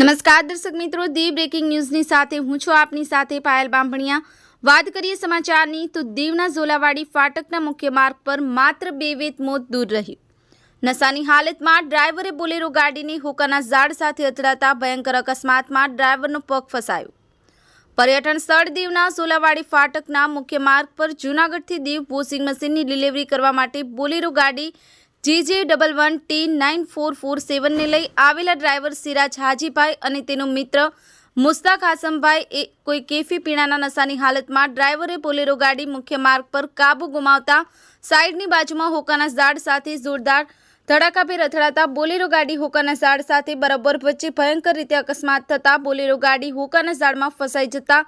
નમસ્કાર દર્શક મિત્રો દી બ્રેકિંગ ન્યૂઝની સાથે હું છું આપની સાથે પાયલ બાંભણિયા. વાત કરીએ સમાચારની, તો દીવના ઝોલાવાડી ફાટકના મુખ્ય માર્ગ પર માત્ર બે વેત મોત દૂર રહ્યું. નશાની હાલતમાં ડ્રાઈવરે બોલેરો ગાડીને હોકાના ઝાડ સાથે અથડાતા ભયંકર અકસ્માતમાં ડ્રાઈવરનો પગ ફસાયો. પર્યટન સ્થળ દીવના સોલાવાડી ફાટકના મુખ્ય માર્ગ પર જૂનાગઢથી દીવ વોશિંગ મશીનની ડિલિવરી કરવા માટે બોલેરો ગાડી GJ double one T nine four four સેવનને લઈ આવેલા ડ્રાઈવર સિરાજ હાજીભાઈ અને તેનો મિત્ર મુસ્તાક હાસમભાઈ એ કોઈ કેફી પીણાના નશાની હાલતમાં ડ્રાઈવરે બોલેરો ગાડી મુખ્ય માર્ગ પર કાબુ ગુમાવતા સાઈડની બાજુમાં હોકાના ઝાડ સાથે જોરદાર ધડાકાભેર અથડાતા બોલેરો ગાડી હોકાના ઝાડ સાથે બરાબર વચ્ચે ભયંકર રીતે અકસ્માત થતા બોલેરો ગાડી હોકાના ઝાડમાં ફસાઈ જતા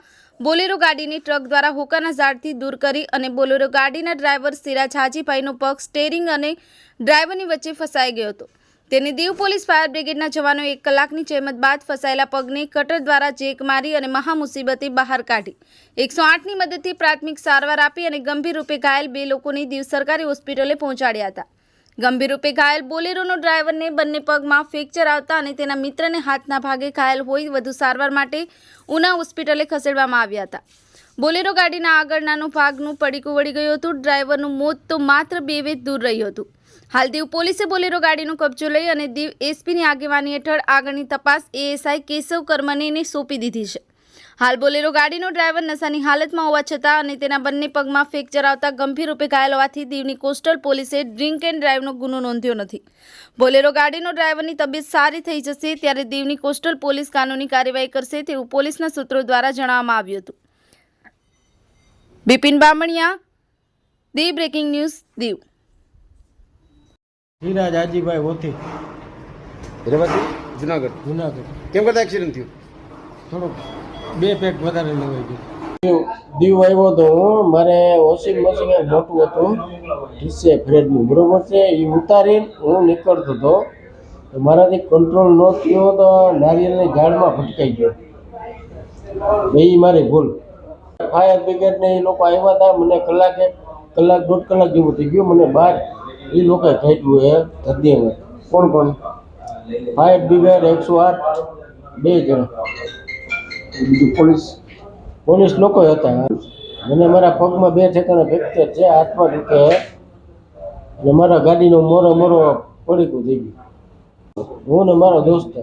બોલેરો ગાડીની ટ્રક દ્વારા હોકાના ઝાડથી દૂર કરી અને બોલેરો ગાડીના ડ્રાઈવર સિરાજ હાજીભાઈનો પગ સ્ટેરિંગ અને ડ્રાઈવરની વચ્ચે ફસાઈ ગયો હતો. તેને દીવ પોલીસ ફાયર બ્રિગેડના જવાનો એક કલાકની જહેમત બાદ ફસાયેલા પગને કટર દ્વારા જેક મારી અને મહામુસીબતે બહાર કાઢી. એકસો આઠની મદદથી પ્રાથમિક સારવાર આપી અને ગંભીર રૂપે ઘાયલ બે લોકોને દીવ સરકારી હોસ્પિટલે પહોંચાડ્યા હતા. ગંભીર રૂપે ઘાયલ બોલેરોનો ડ્રાઈવરને બંને પગમાં ફ્રેક્ચર આવતા અને તેના મિત્રને હાથના ભાગે ઘાયલ હોઈ વધુ સારવાર માટે ઉના હોસ્પિટલે ખસેડવામાં આવ્યા હતા. બોલેરો ગાડીના આગળનાનો ભાગનું પડીકું વળી ગયું હતું. ડ્રાઈવરનું મોત તો માત્ર બે વેદ દૂર રહ્યું હતું. હાલ દીવ પોલીસે બોલેરો ગાડીનો કબજો લઈ અને દીવ એસપીની આગેવાની હેઠળ આગળની તપાસ એએસઆઈ કેશવ કર્મનીને સોંપી દીધી છે. હાલ બોલેરો ગાડીનો ડ્રાઈવર નશાની હાલતમાં હોવા છતાં અને તેના બંને પગમાં ફ્રેક્ચર આવતા ગંભીર રૂપે ઘાયલ હોવાથી દીવની કોસ્ટલ પોલીસે ડ્રિંક એન્ડ ડ્રાઈવનો ગુનો નોંધ્યો નથી. બોલેરો ગાડીનો ડ્રાઈવરની તબિયત સારી થઈ જશે ત્યારે દીવની કોસ્ટલ પોલીસ કાનૂની કાર્યવાહી કરશે તેવું પોલીસના સૂત્રો દ્વારા જણાવવામાં આવ્યું હતું. Bipin Bamaniya the breaking news Diu. Dhiraj Ajibhai ઓથી Junagadh. Junagadh. કેમ કરતા એક્સિડન્ટ થયું? થોડુંક બે પેક વધારે લેવાઈ ગયું દીવ આવ્યો હતો હું, મારે વોશિંગ મશીન મોટું હતું ડીસે ફ્રેડનું બરોબર છે? એ ઉતારીને હું નીકળતો હતો. મારાથી કંટ્રોલ ન થયો તો નારિયેલની ઝાડમાં ભટકાઈ ગયો. એ મારી ભૂલ. ફાયર બ્રિગેડને એ લોકો આવ્યા હતા મને કલાકે કલાક દોઢ કલાક જેવું થઈ ગયું, મને બહાર એ લોકોએ ખેંચ્યું એ હૃદયમાં કોણ કોણ? ફાયર બ્રિગેડ એકસો આઠ, બે જણ. પોલીસ પોલીસ લોકો હતા. મને મારા પગમાં બે ઠેકાણા ફ્રેક્ચર છે હાથમાં દુખે. અને મારા ગાડીનો મોરો મોરો પડીકું થઈ ગયું. હું ને મારો દોસ્ત